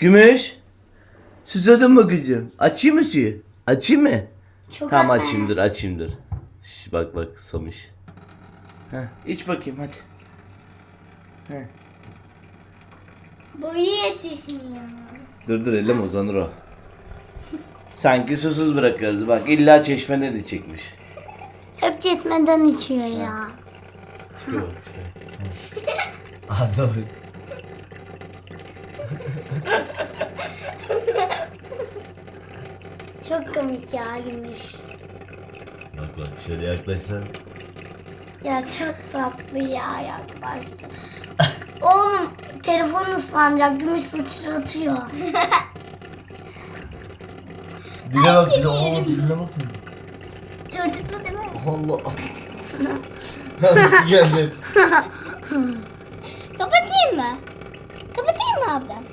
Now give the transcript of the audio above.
Gümüş. Susadın mı kızım? Açayım mı suyu? Açayım mı? Çok Tamam anne. açayım dur açayım dur. Şş, bak bak susamış. Heh, iç bakayım hadi. Heh. Boyu yetişmiyor. Dur dur elim uzanır o. Sanki susuz bırakıyoruz bak illa çeşmene de çekmiş. Hep çetmeden içiyor ya. Ağza bak. Çok komik ya gümüş. Bak bak şöyle yaklaşsan. Ya çok tatlı ya yaklaştı. Oğlum telefon ıslanacak gümüş sıçratıyor. Dile bak dile. Oo diline bakın. Çocuklu değil mi? Allah. Nasıl geldi? Kapatayım mı? Kapatayım mı ablam?